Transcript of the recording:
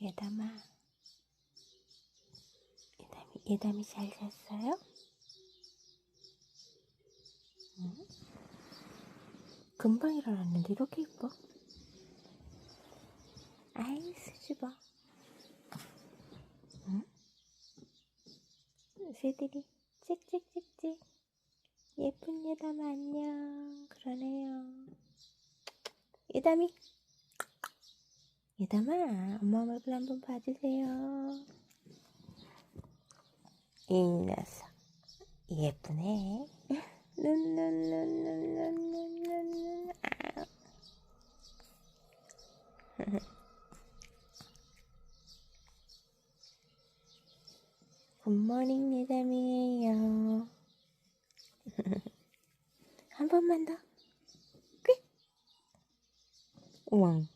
예담아. 예담이, 예담이 잘 잤어요? 응? 금방 일어났는데 이렇게 이뻐? 아이, 수줍어. 응? 새들이 찍찍찍찍. 예쁜 예담아 안녕. 그러네요. 예담이. 예담아, 엄마 얼굴 한번 봐주세요. 이 녀석. 예쁘네. 눈, 눈, 눈, 눈, 눈, 눈, 눈, 눈. 아. 굿모닝 예담이에요. 한 번만 더. quick. 우왕.